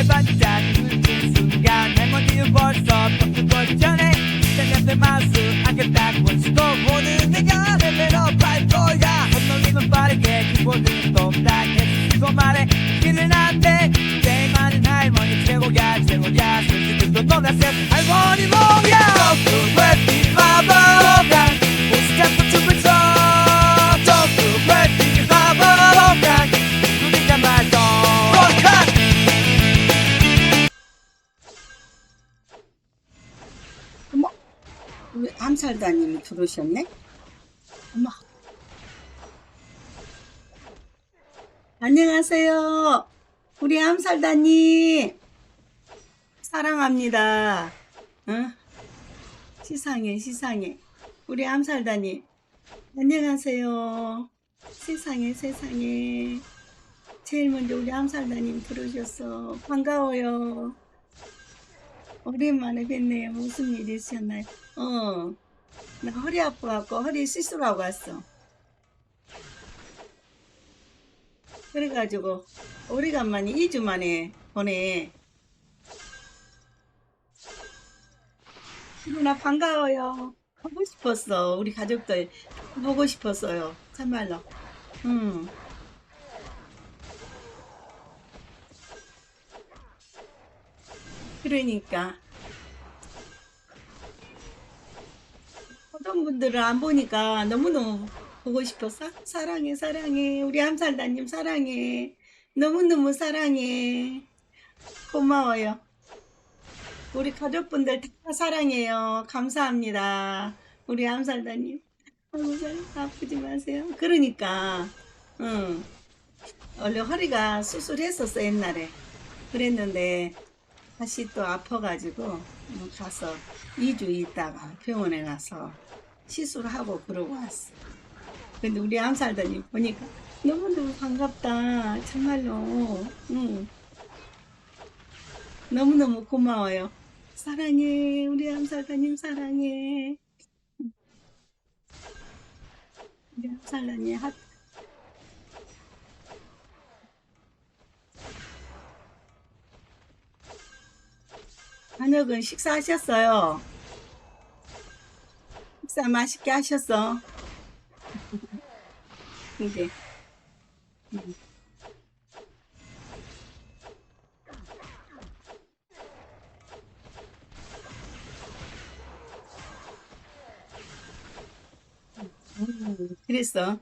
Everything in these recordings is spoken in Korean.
하늘에 반짝 눈뜬 순간 할머니는 벌써 걷고 전에 시장한테 마우스 안개 딱 원수도 보는 내가 레벨업 할 거야 헛놀리면 빠르게 기본은 똑 우리 암살다님이 들어오셨네? 어머. 안녕하세요. 우리 암살다님. 사랑합니다. 응? 시상해, 시상해. 우리 암살다님. 안녕하세요. 세상에, 세상에. 제일 먼저 우리 암살다님 들어오셨어. 반가워요. 오랜만에 뵀네요. 무슨 일이 있었나요? 어, 나 허리 아파갖고 허리 시술하고 왔어. 그래가지고 오래간만에 2주 만에 보내. 누나 반가워요. 보고 싶었어. 우리 가족들 보고 싶었어요. 참말로. 응. 그러니까. 어떤 분들은 안 보니까 너무너무 보고 싶어서 사랑해 사랑해. 우리 암살다님 사랑해. 너무너무 사랑해. 고마워요. 우리 가족분들 다 사랑해요. 감사합니다. 우리 아이고 잘 아프지 마세요. 그러니까 응. 원래 허리가 수술했었어 옛날에. 그랬는데 다시 또 아파가지고 뭐 가서 2주 있다가 병원에 가서 시술하고 그러고 왔어. 근데 우리 암살다님 보니까 너무너무 반갑다. 정말로. 응. 너무너무 고마워요. 사랑해. 우리 암살다님 사랑해. 응. 우리 암살다님 하트. 저녁은 식사하셨어요? 식사 맛있게 하셨어? 음, 그랬어.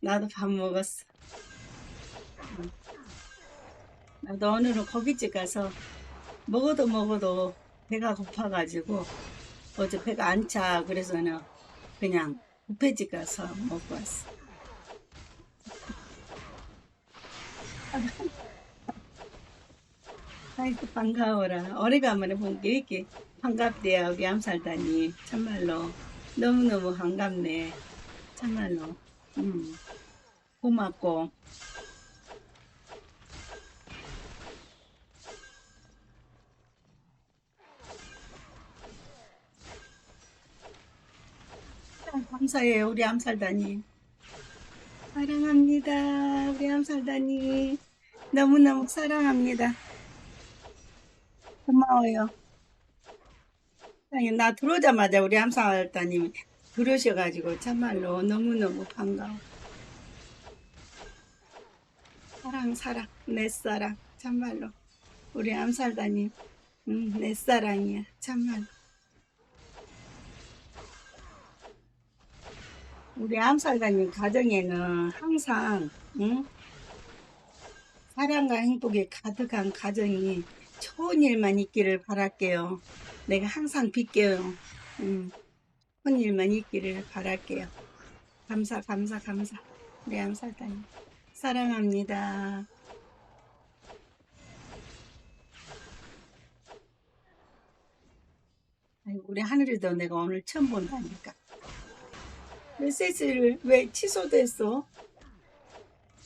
나도 밥 먹었어. 음. 나도 오늘은 고깃집 가서 먹어도 먹어도 배가 고파가지고 어제 배가 안 차 그래서는 그냥 뷔페집 가서 먹고 왔어. 아이고 반가워라. 오래간만에 본 게 이렇게 반갑대요. 우리 암살다니 참말로 너무너무 반갑네. 참말로 음 고맙고 감사해요, 우리 암살다니. 사랑합니다, 우리 암살다니. 너무너무 사랑합니다. 고마워요. 나 들어오자마자 우리 암살다님 들으셔가지고 참말로 너무너무 반가워. 사랑, 사랑, 내 사랑, 참말로. 우리 암살다님, 음, 내 사랑이야, 참말로. 우리 암살가님 가정에는 항상 응? 사랑과 행복이 가득한 가정이 좋은 일만 있기를 바랄게요. 내가 항상 빌게요. 응. 좋은 일만 있기를 바랄게요. 감사 감사 감사 우리 암살가님 사랑합니다. 우리 하늘이도 내가 오늘 처음 본다니까. 메시지를 왜 취소됐어?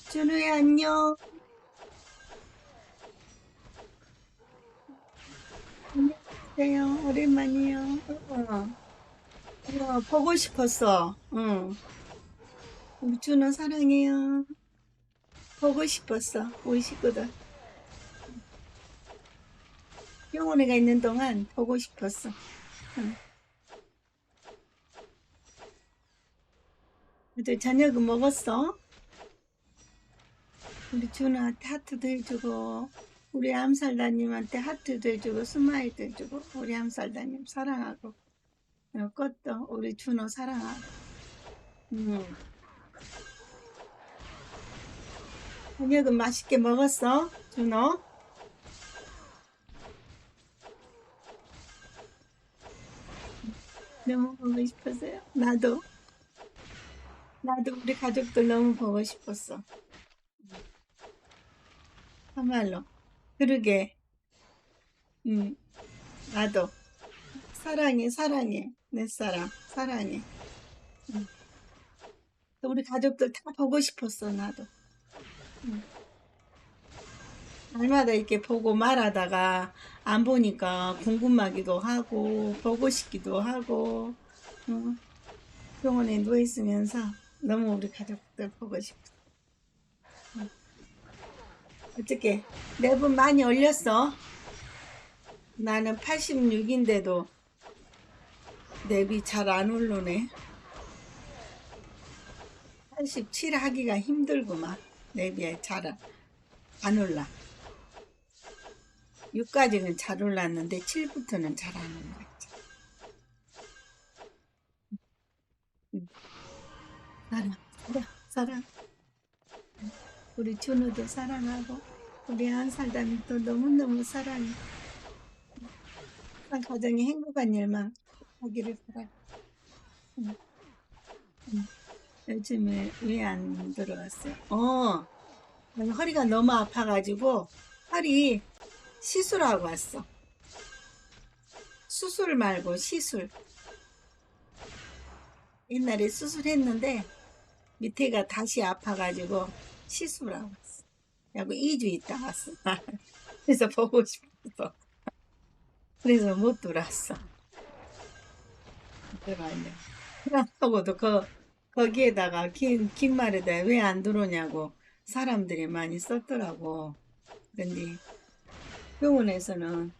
준우야 안녕. 안녕하세요. 오랜만이요. 어. 어, 보고 싶었어. 응. 우리 준우 사랑해요. 보고 싶었어. 우리 식구들. 병원에 가 있는 동안 보고 싶었어. 응. 그래도 저녁은 먹었어? 우리 준호한테 하트도 해주고 우리 암살다님한테 하트도 해주고 스마일도 해주고 우리 암살다님 사랑하고 어, 꽃도 우리 준호 사랑하고 음. 저녁은 맛있게 먹었어 준호? 너무 보고 싶었어요 나도 나도 우리 가족들 너무 보고 싶었어. 정말로. 그러게. 음 나도. 사랑해 사랑해. 내 사랑 사랑해. 음. 또 우리 가족들 다 보고 싶었어 나도. 음. 날마다 이렇게 보고 말하다가 안 보니까 궁금하기도 하고 보고 싶기도 하고 음. 병원에 누워 있으면서 너무 우리 가족들 보고 싶어 음. 어떻게 내분 많이 올렸어? 나는 86인데도 랩이 잘안 오르네. 87 하기가 힘들구만. 랩이 잘 안 올라. 6까지는 잘 올랐는데 7부터는 잘 안 올랐 사랑, 사랑, 사랑. 우리 준호도 사랑하고 우리 한 살담이 또 너무너무 사랑해. 항상 가정에 행복한 일만 하기를 바라. 응. 응. 요즘에 왜 안 들어왔어요? 어, 허리가 너무 아파가지고 허리 시술하고 왔어. 수술 말고 시술. 옛날에 수술했는데 밑에가 다시 아파가지고 시술하고 왔어. 야구 2주 있다 왔어. 그래서 보고 싶어서. 그래서 못 들어왔어. 들어왔네. 그렇다고도 그, 거기에다가 긴, 긴 말에다 왜 안 들어오냐고 사람들이 많이 썼더라고. 근데 병원에서는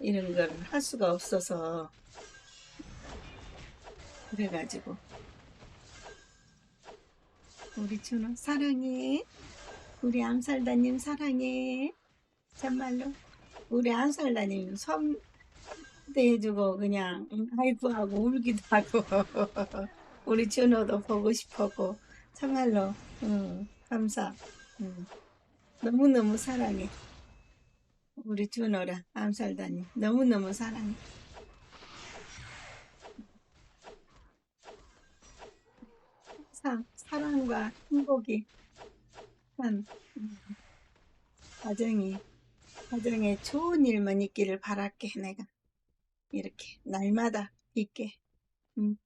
이런 걸 할 수가 없어서 그래가지고 우리 준호 사랑해. 우리 암살다님 사랑해. 정말로 우리 암살다님 섬 대해주고 그냥 응, 아이고 하고 울기도 하고 우리 준호도 보고 싶었고 정말로 응, 감사. 응. 너무너무 사랑해. 우리 준호랑 암살다님 너무너무 사랑해. 항상 사랑과 행복이 한 음, 가정이 가정에 좋은 일만 있기를 바랄게 내가 이렇게 날마다 있게 음.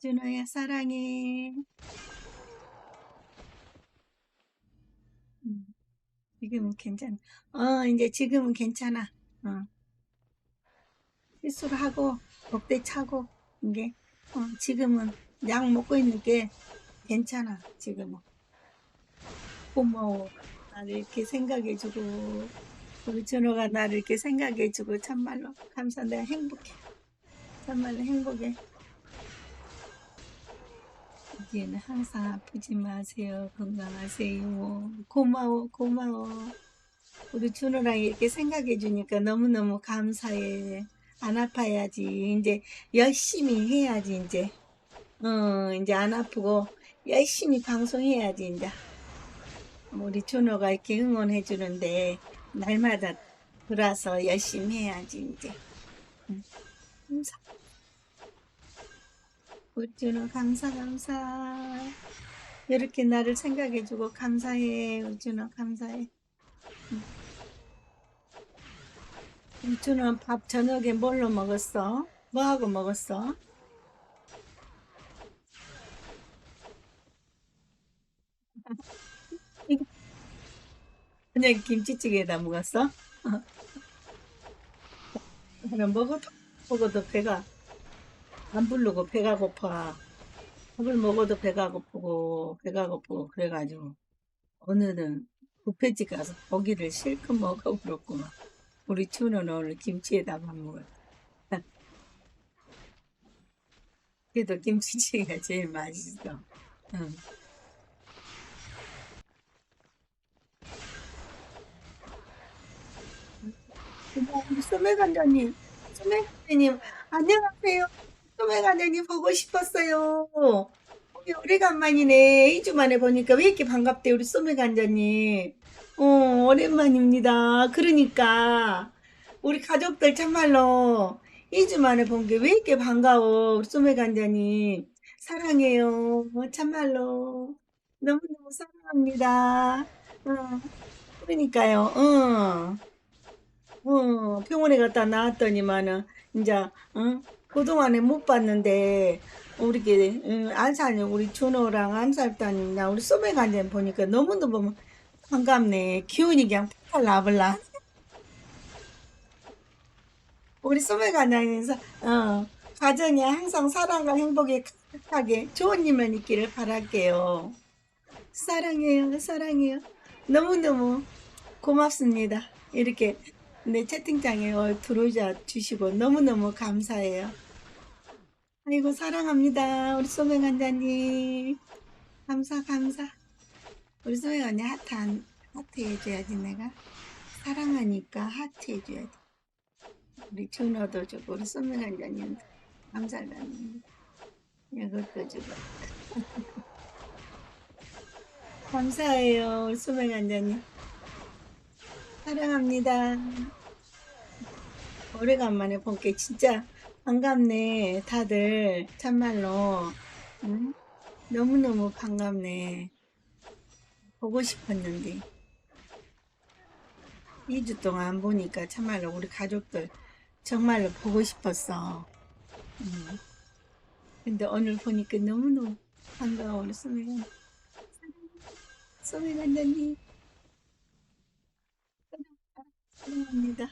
준호야 사랑해 음. 지금은 괜찮아 어 이제 지금은 괜찮아 어. 시술하고 복대 차고 이게 어, 지금은 약 먹고 있는 게 괜찮아 지금은. 고마워 나를 이렇게 생각해주고 우리 준호가 나를 이렇게 생각해주고 참말로 감사 내가 행복해. 정말로 행복해. 이제는 항상 아프지 마세요. 건강하세요. 고마워 고마워. 우리 준호랑 이렇게 생각해 주니까 너무너무 감사해. 안 아파야지. 이제 열심히 해야지 이제. 어 이제 안 아프고 열심히 방송해야지 이제 우리 준호가 이렇게 응원해 주는데 날마다 들어와서 열심히 해야지 이제 응. 감사 우리 준호 감사 감사 이렇게 나를 생각해 주고 감사해 우리 준호 감사해 응. 우리 준호 밥 저녁에 뭘로 먹었어? 뭐하고 먹었어? 그냥 김치찌개에다 먹었어? 그냥 먹어도 먹어도 배가 안 부르고 배가 고파. 밥을 먹어도 배가 고프고 배가 고프고 그래가지고 오늘은 뷔페집 가서 고기를 실컷 먹어버렸구만. 우리 준호는 오늘 김치에다 밥 먹어요. 그래도 김치찌개가 제일 맛있어. 응. 어머, 우리 소매 관장님, 소매 관장님, 안녕하세요. 소매 관장님 보고 싶었어요. 오래간만이네. 2주 만에 보니까 왜 이렇게 반갑대, 우리 소매 관장님. 어, 오랜만입니다. 그러니까, 우리 가족들 참말로 2주 만에 본 게 왜 이렇게 반가워, 우리 소매 관장님. 사랑해요. 참말로. 너무너무 사랑합니다. 어, 그러니까요, 어. 어, 병원에 갔다 나왔더니만은, 이제, 어, 그동안에 못 봤는데, 우리, 게, 응, 안산, 우리 준호랑 안살단이나 우리 소매 간장 보니까 너무너무 반갑네. 기운이 그냥 팍 나버라. 우리 소매 간장에서, 어, 가정에 항상 사랑과 행복이 가득하게 좋은 일만 있기를 바랄게요. 사랑해요, 사랑해요. 너무너무 고맙습니다. 이렇게 내 채팅창에 어, 들어오자 주시고 너무너무 감사해요. 아이고, 사랑합니다. 우리 소매 간장님. 감사, 감사. 우리 소매 간장 하트, 안, 하트 해줘야지, 내가. 사랑하니까 하트 해줘야지. 우리 준호도 주고, 우리 소매 간장님 감사합니다. 이것도 주고. 감사해요, 우리 소매 간장님. 사랑합니다. 오래간만에 본 게 진짜 반갑네. 다들 참말로 응? 너무너무 반갑네. 보고 싶었는데 2주 동안 안 보니까 참말로 우리 가족들 정말로 보고 싶었어. 응. 근데 오늘 보니까 너무너무 반가워 소미 간장님 사랑합니다.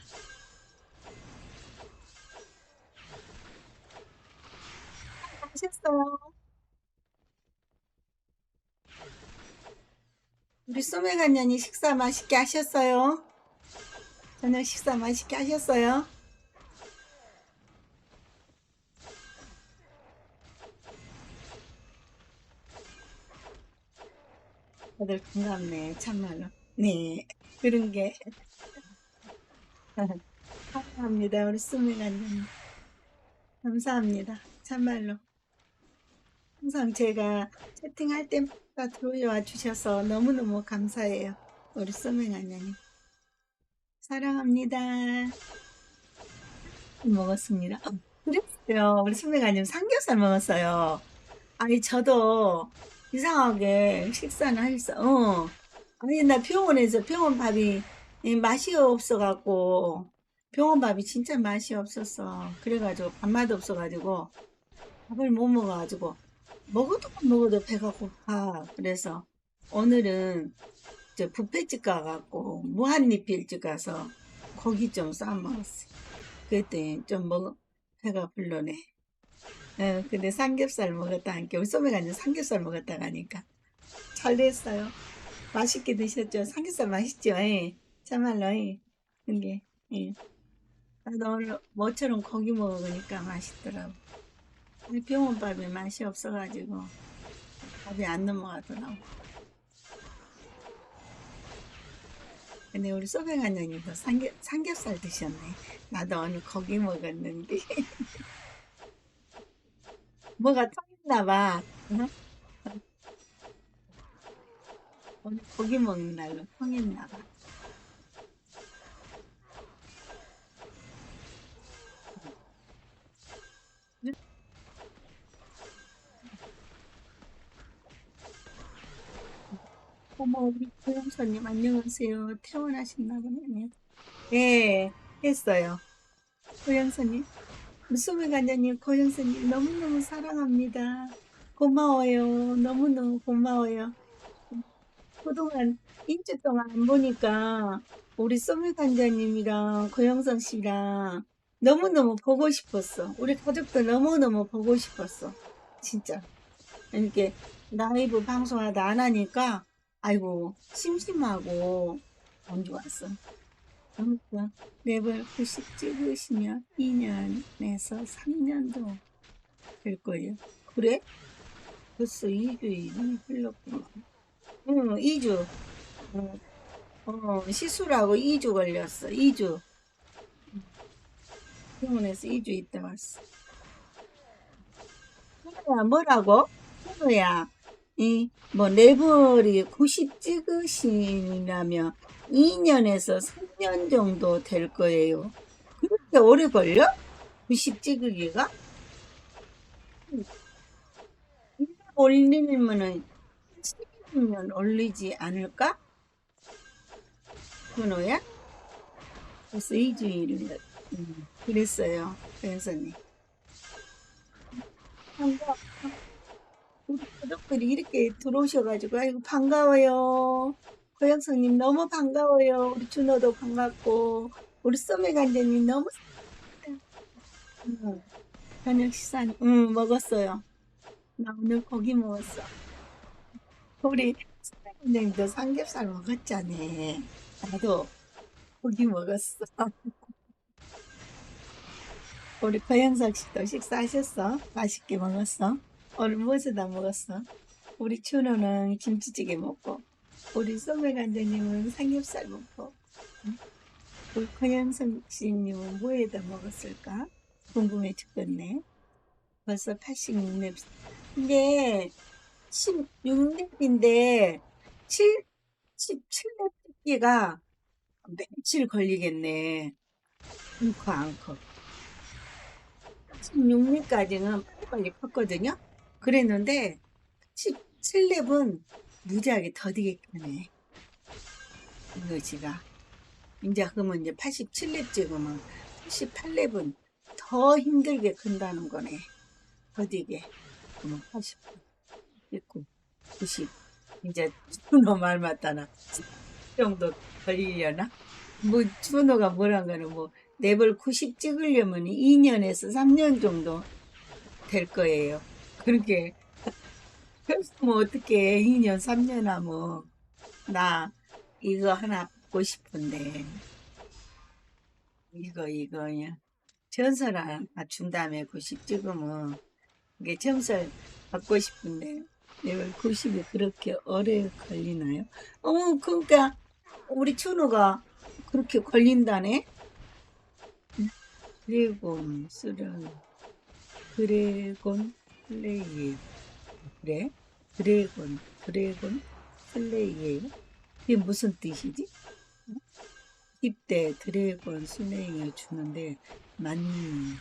하셨어요. 우리 소매간년이 식사 맛있게 하셨어요? 저녁 식사 맛있게 하셨어요? 다들 반갑네, 참말로. 네, 그런 게. 감사합니다, 우리 소매간년이. 감사합니다, 참말로. 항상 제가 채팅할 때마다 들어와 주셔서 너무너무 감사해요. 우리 소명아님 사랑합니다. 먹었습니다. 어, 그랬어요. 우리 소명아님 삼겹살 먹었어요. 아니 저도 이상하게 식사는 했어. 어. 아니 나 병원에서 병원 밥이 이 맛이 없어갖고 병원 밥이 진짜 맛이 없었어. 그래가지고 밥맛 없어가지고 밥을 못 먹어가지고 먹어도 먹어도 배가 고파. 그래서 오늘은 저 뷔페집 가갖고 무한리필집 가서 고기 좀 싸 먹었어. 그랬더니 좀 먹어 배가 불러네. 어, 근데 삼겹살 먹었다 하니까 우리 소매가 이제 삼겹살 먹었다 가니까 잘 됐어요. 맛있게 드셨죠? 삼겹살 맛있죠? 예. 참말로 예. 근데 예. 나도 오늘 뭐처럼 고기 먹으니까 맛있더라고. 병원밥이 맛이 없어가지고 밥이 안 넘어가더라고. 근데 우리 소백안녕님도 삼겹, 삼겹살 드셨네. 나도 오늘 고기 먹었는데. 뭐가 통했나 봐. 응? 오늘 고기 먹는 날로 통했나 봐. 어머, 우리 고영선님 안녕하세요. 퇴원하셨나 보네요. 예, 했어요. 고영선님. 무수미 간장님, 고영선님 너무너무 사랑합니다. 고마워요. 너무너무 고마워요. 그동안 2주 동안 안 보니까 우리 소미 간장님이랑 고영선 씨랑 너무너무 보고 싶었어. 우리 가족들 너무너무 보고 싶었어. 진짜. 이렇게 라이브 방송하다 안 하니까 아이고 심심하고 안 좋았어. 그러니까 랩을 90 찍으시면 2년에서 3년도 될 거예요. 그래? 벌써 2주일이 흘렀구만. 응, 2주. 어, 어, 시술하고 2주 걸렸어. 2주. 병원에서 2주 있다 왔어. 현우야, 뭐라고? 현우야, 이, 뭐, 레벨이 90 찍으시려면 2년에서 3년 정도 될 거예요. 그렇게 오래 걸려? 90 찍으기가? 올리면은 12년 올리지 않을까? 현우야? 벌써 2주일, 음, 그랬어요. 변호사님. 우리 이렇게 들어오셔가지고, 아이고, 반가워요. 고영성님 너무 반가워요. 우리 준호도 반갑고, 우리 쏘메 간장님 너무 응. 저녁 식사, 응, 먹었어요. 나 오늘 고기 먹었어. 우리 간장님도 삼겹살 먹었잖아. 나도 고기 먹었어. 우리 고영석 씨도 식사하셨어? 맛있게 먹었어? 오늘 무엇을 다 먹었어? 우리 준호는 김치찌개 먹고, 우리 쏘메 간장님은 삼겹살 먹고, 응? 우리 고영석 씨님은 뭐에다 먹었을까? 궁금해 죽겠네. 벌써 86렙. 근데 16렙인데 7, 17렙 찍기가 며칠 걸리겠네. 않고 않고. 16렙까지는 빨리빨리 컸거든요. 그랬는데 17렙은 무지하게 더디게 크네. 이거지가. 이제 그러면 이제 87렙 찍으면 88렙은 더 힘들게 큰다는 거네. 더디게. 그러면 80, 19, 90. 이제 준호 말 맞다나. 그 정도 걸리려나? 뭐, 준호가 뭐란 거는 뭐, 랩을 90 찍으려면 2년에서 3년 정도 될 거예요. 그렇게. 그래서 뭐, 어떻게 2년, 3년 하면, 나 이거 하나 받고 싶은데. 이거, 이거. 전설 맞춘 다음에 90 찍으면 이게 점설 받고 싶은데 내가 90이 그렇게 오래 걸리나요? 어 그러니까 우리 준호가 그렇게 걸린다네? 드래곤 쓰는 드래곤 슬레이예요 그래? 드래곤 드래곤 슬레이예요 이게 무슨 뜻이지? 10대 드래곤 슬레이어 주는데 맞니?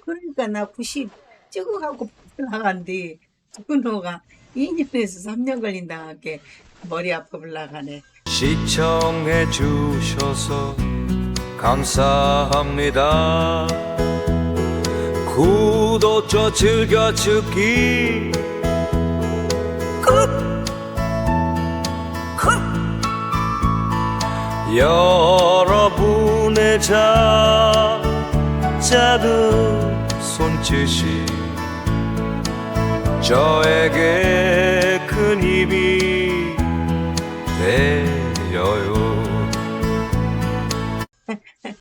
그러니까 나 90 찍어갖고 나간디 준호가 2년에서 3년 걸린다 하게 머리 아파 올라가네. 시청해 주셔서 감사합니다. 구독자 즐겨찾기 여러분의 작은 손짓이 저에게 큰 힘이 되어요.